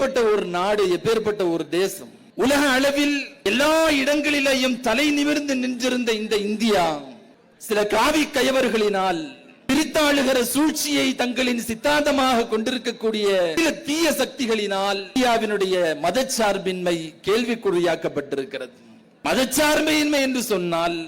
எப்பேற்பட்ட ஒரு நாடு எப்பேற்பட்ட ஒரு தேசம் உலக அளவில் எல்லா இடங்களிலேயும் தலை நிமிர்ந்து நின்றிருந்த இந்த இந்தியா சில காவி கயவர்களினால் பிரித்தாளுகிற சூழ்ச்சியை தங்களின் சித்தாந்தமாக கொண்டிருக்கக்கூடிய சில தீய சக்திகளினால் இந்தியாவினுடைய மதச்சார்பின்மை கேள்விக்குறியாக்கப்பட்டிருக்கிறது. மதச்சார்பின்மை என்று சொன்னால்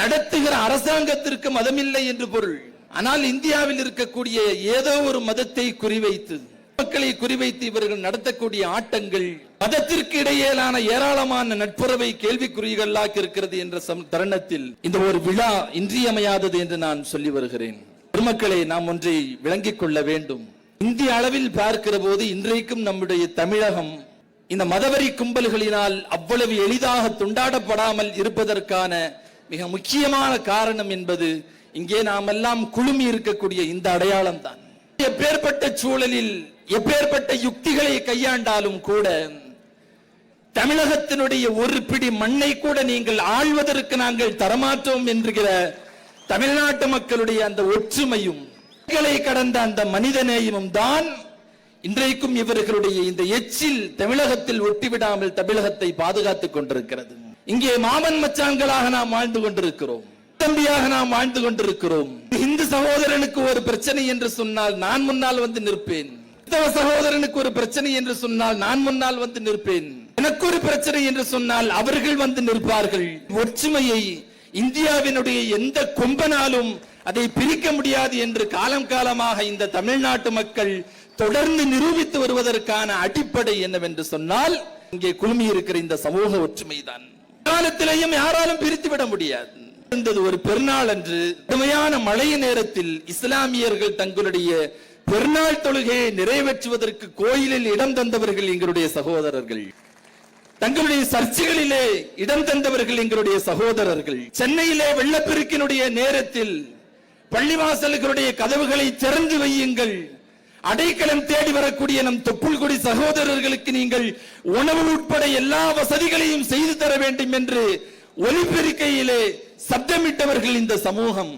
நடத்துகிற அரசாங்கத்திற்கு மதமில்லை என்று பொருள். ஆனால் இந்தியாவில் இருக்கக்கூடிய ஏதோ ஒரு மதத்தை குறிவைத்து மக்களை குறிவைத்து இவர்கள் நடத்தக்கூடிய ஆட்டங்கள் மதத்திற்கு இடையிலான ஏராளமான நட்புறவை கேள்விக்குறிகளாக இருக்கிறது என்ற தருணத்தில் இந்த ஒரு விழா இன்றியமையாதது என்று நான் சொல்லி வருகிறேன். பெருமக்களை நாம் ஒன்றை விளங்கிக் கொள்ள வேண்டும். இந்திய அளவில் பார்க்கிற போது இன்றைக்கும் நம்முடைய தமிழகம் இந்த மதவரி கும்பல்களினால் அவ்வளவு எளிதாக துண்டாடப்படாமல் இருப்பதற்கான மிக முக்கியமான காரணம் என்பது இங்கே நாம் எல்லாம் குழுமி இருக்கக்கூடிய இந்த அடையாளம் தான் எப்பேற்பட்ட சூழலில் எப்பேற்பட்ட யுக்திகளை கையாண்டாலும் கூட தமிழகத்தினுடைய ஒரு பிடி மண்ணை கூட நீங்கள் ஆழ்வதற்கு நாங்கள் தரமாட்டோம் என்கிற தமிழ்நாட்டு மக்களுடைய அந்த ஒற்றுமையும் கடந்த அந்த மனிதநேயமும் தான் இன்றைக்கும் இவர்களுடைய இந்த எச்சில் தமிழகத்தில் ஒட்டிவிடாமல் தமிழகத்தை பாதுகாத்துக் கொண்டிருக்கிறது. இங்கே மாமன் மச்சான்களாக நாம் வாழ்ந்து கொண்டிருக்கிறோம். தம்பியாக நாம் வாழ்ந்து கொண்டிருக்கிறோம். சகோதரனுக்கு ஒரு பிரச்சனை என்று சொன்னால் நான் முன்னால் வந்து நிற்பேன். கிறிஸ்தவ சகோதரனுக்கு ஒரு பிரச்சனை என்று சொன்னால் நான் முன்னால் வந்து நிற்பேன். எனக்கு ஒரு பிரச்சனை என்று சொன்னால் அவர்கள் வந்து நிற்பார்கள். ஒற்றுமையை இந்தியாவினுடைய எந்த கொம்பனாலும் அதை பிரிக்க முடியாது என்று காலம் காலமாக இந்த தமிழ்நாட்டு மக்கள் தொடர்ந்து நிரூபித்து வருவதற்கான அடிப்படை என்னவென்று சொன்னால் இங்கே குழுமி இருக்கிற இந்த சமூக ஒற்றுமைதான். காலத்திலையும் யாராலும் பிரித்து விட முடியாது. இருந்தது ஒரு பெருநாள் அன்று. கடுமையான மழை நேரத்தில் இஸ்லாமியர்கள் தங்களுடைய பெருநாள் தொழுகையை நிறைவேற்றுவதற்கு கோயிலில் இடம் தந்தவர்கள் எங்களுடைய சகோதரர்கள். தங்களுடைய சர்ச்சைகளிலே இடம் தந்தவர்கள் எங்களுடைய சகோதரர்கள். சென்னையிலே வெள்ளப்பெருக்கினுடைய நேரத்தில் பள்ளிவாசல்களுடைய கதவுகளை திறந்து வையுங்கள். அடைக்கலம் தேடி வரக்கூடிய நம் தொப்புள்கொடி சகோதரர்களுக்கு நீங்கள் உணவு உட்பட எல்லா வசதிகளையும் செய்து தர வேண்டும் என்று ஒலிபெருக்கையிலே சப்தமிட்டவர்கள் இந்த சமூகம்.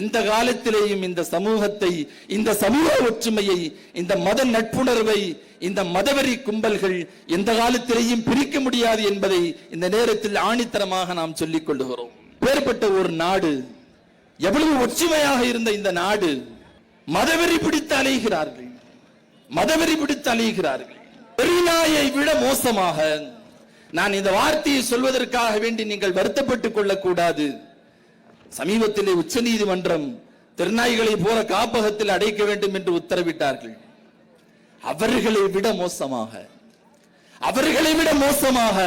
எந்த காலத்திலேயும் இந்த சமூகத்தை இந்த சமூக ஒற்றுமையை இந்த மத நட்புணர்வை இந்த மதவெறி கும்பல்கள் எந்த காலத்திலேயும் பிரிக்க முடியாது என்பதை இந்த நேரத்தில் ஆணித்தரமாக நாம் சொல்லிக் கொள்ளுகிறோம். வேறுபட்ட ஒரு நாடு எவ்வளவு ஒற்றுமையாக இருந்த இந்த நாடு மதவெறி பிடித்து அலைகிறார்கள். மதவெறி பிடித்து அலைகிறார்கள். பெருநாயை விட மோசமாக நான் இந்த வார்த்தையை சொல்வதற்காக வேண்டி நீங்கள் வருத்தப்பட்டுக் கொள்ளக்கூடாது. சமீபத்திலே உச்ச நீதிமன்றம் திருநாய்களை போல காப்பகத்தில் அடைக்க வேண்டும் என்று உத்தரவிட்டார்கள். அவர்களை விட மோசமாக. அவர்களை விட மோசமாக.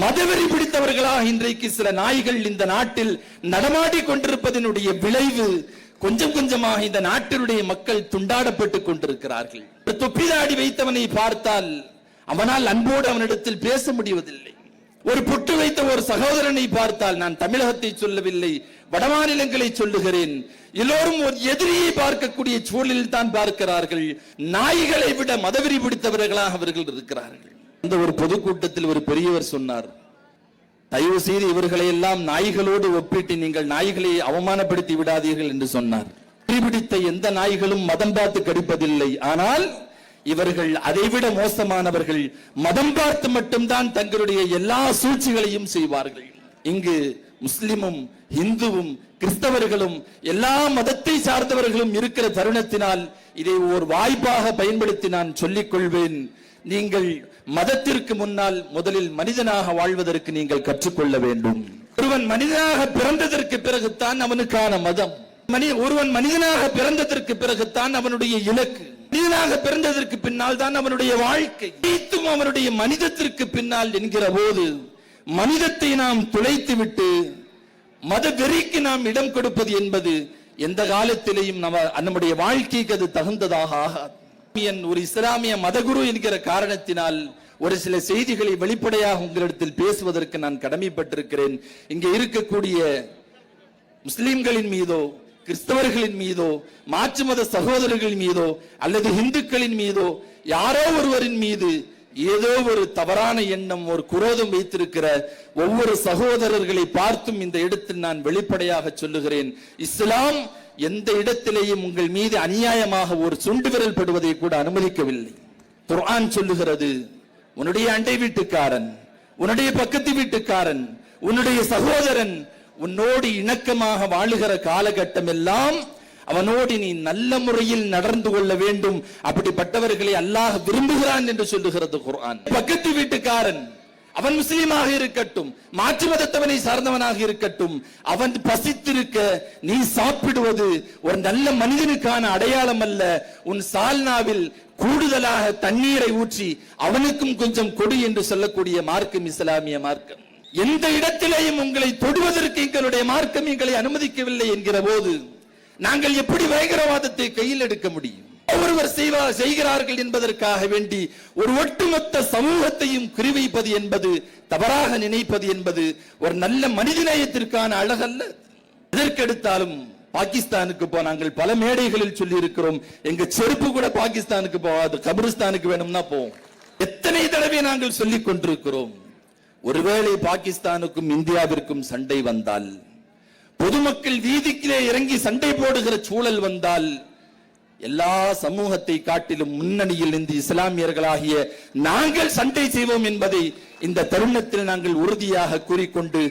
மதவெறி பிடித்தவர்களாக இன்றைக்கு சில நாய்கள் இந்த நாட்டில் நடமாடி கொண்டிருப்பதனுடைய விளைவு கொஞ்சம் கொஞ்சமாக இந்த நாட்டினுடைய மக்கள் துண்டாடப்பட்டுக் கொண்டிருக்கிறார்கள். தொப்பிதாடி வைத்தவனை பார்த்தால் அவனால் அன்போடு அவனிடத்தில் பேச முடிவதில்லை. ஒரு பொட்டு வைத்த ஒரு சகோதரனை பார்த்தால் நான் தமிழகத்தை சொல்லவில்லை வடமாநிலங்களை சொல்லுகிறேன். எல்லோரும் ஒரு எதிரியை பார்க்கக்கூடிய சூழலில் தான் பார்க்கிறார்கள். நாய்களை விட மதவெறி பிடித்தவர்களாக அவர்கள் இருக்கிறார்கள். அந்த ஒரு பொதுக்கூட்டத்தில் ஒரு பெரியவர் சொன்னார் தயவு செய்து இவர்களை எல்லாம் நாய்களோடு ஒப்பிட்டு நீங்கள் நாய்களை அவமானப்படுத்தி விடாதீர்கள் என்று சொன்னார். பிடித்த எந்த நாய்களும் மதம் பார்த்து கடிப்பதில்லை. ஆனால் இவர்கள் அதைவிட மோசமானவர்கள். மதம் பார்த்து மட்டும்தான் தங்களுடைய எல்லா சூழ்ச்சிகளையும் செய்வார்கள். இங்கு முஸ்லிமும் இந்துவும் கிறிஸ்தவர்களும் எல்லா மதத்தை சார்ந்தவர்களும் இருக்கிற தருணத்தினால் இதை ஒரு வாய்ப்பாக பயன்படுத்தி நான் சொல்லிக் கொள்வேன். நீங்கள் மதத்திற்கு முன்னால் முதலில் மனிதனாக வாழ்வதற்கு நீங்கள் கற்றுக்கொள்ள வேண்டும். ஒருவன் மனிதனாக பிறந்ததற்கு பிறகுதான் அவனுக்கான மதம். மனி ஒருவன் மனிதனாக பிறந்ததற்கு பிறகுதான் அவனுடைய இலக்கு. மனிதனாக பிறந்ததற்கு பின்னால் தான் அவனுடைய வாழ்க்கை. அனைத்தும் அவனுடைய மனிதத்திற்கு பின்னால் என்கிற போது மனிதத்தை நாம் துளைத்து விட்டு மத வெறிக்கு நாம் இடம் கொடுப்பது என்பது எந்த காலத்திலேயும் நம்ம நம்முடைய வாழ்க்கைக்கு அது தகுந்ததாக ஆகாது. ஒரு இஸ்லாமிய மதகுரு என்கிற காரணத்தினால் ஒரு சில செய்திகளை வெளிப்படையாக உங்களிடத்தில் பேசுவதற்கு நான் கடமைப்பட்டிருக்கிறேன். இங்கே இருக்கக்கூடிய முஸ்லிம்களின் மீதோ கிறிஸ்தவர்களின் மீதோ மாற்று மத சகோதரர்களின் மீதோ அல்லது இந்துக்களின் மீதோ யாரோ ஒருவரின் மீது ஏதோ ஒரு தவறான எண்ணம் ஒரு குரோதம் வைத்திருக்கிற ஒவ்வொரு சகோதரர்களை பார்த்தும் இந்த இடத்தில் நான் வெளிப்படையாக சொல்லுகிறேன். இஸ்லாம் எந்த இடத்திலேயும் உங்கள் மீது அநியாயமாக ஒரு சுண்டு விரல் படுவதை கூட அனுமதிக்கவில்லை. குர்ஆன் சொல்லுகிறது உன்னுடைய அண்டை வீட்டுக்காரன் உன்னுடைய பக்கத்து வீட்டுக்காரன் உன்னுடைய சகோதரன் உன்னோடு இணக்கமாக வாழுகிற காலகட்டம் எல்லாம் அவனோடு நீ நல்ல முறையில் நடந்து கொள்ள வேண்டும். அப்படிப்பட்டவர்களை அல்லாஹ் விரும்புகிறான் என்று சொல்லுகிறது குர்ஆன். பக்கத்து வீட்டுக்காரன் அவன் முஸ்லீமாக இருக்கட்டும் மாற்று மதத்தவனை சார்ந்தவனாக இருக்கட்டும் அவன் பசித்திருக்க நீ சாப்பிடுவது ஒரு நல்ல மனிதனுக்கான அடையாளம் அல்ல. உன் சால்னாவில் கூடுதலாக தண்ணீரை ஊற்றி அவனுக்கும் கொஞ்சம் கொடு என்று சொல்லக்கூடிய மார்க்கம் இஸ்லாமிய மார்க்கம். எந்த இடத்திலேயும் உங்களை தொடுவதற்கு எங்களுடைய மார்க்கம் எங்களை அனுமதிக்கவில்லை என்கிற போது நாங்கள் எப்படி பயங்கரவாதத்தை கையில் எடுக்க முடியும்? ஒருவர் செய்வா செய்கிறார்கள் என்பதற்காக வேண்டி ஒரு ஒட்டுமொத்த சமூகத்தையும் குறிவைப்பது என்பது தவறாக நினைப்பது என்பது ஒரு நல்ல மனிதநேயத்திற்கான அழகல்ல. எதற்கெடுத்தாலும் பாகிஸ்தானுக்கு போ நாங்கள் பல மேடைகளில் சொல்லி இருக்கிறோம் எங்க செருப்பு கூட பாகிஸ்தானுக்கு போகாது கபிரிஸ்தானுக்கு வேணும்னா போவோம். எத்தனை தடவை நாங்கள் சொல்லிக் கொண்டிருக்கிறோம்? ஒருவேளை பாகிஸ்தானுக்கும் இந்தியாவிற்கும் சண்டை வந்தால் பொதுமக்கள் வீதிக்கிலே இறங்கி சண்டை போடுகிற சூழல் வந்தால் எல்லா சமூகத்தை காட்டிலும் முன்னணியில் இருந்து இஸ்லாமியர்களாகிய நாங்கள் சண்டை செய்வோம் என்பதை இந்த தருணத்தில் நாங்கள் உறுதியாக கூறிக்கொண்டு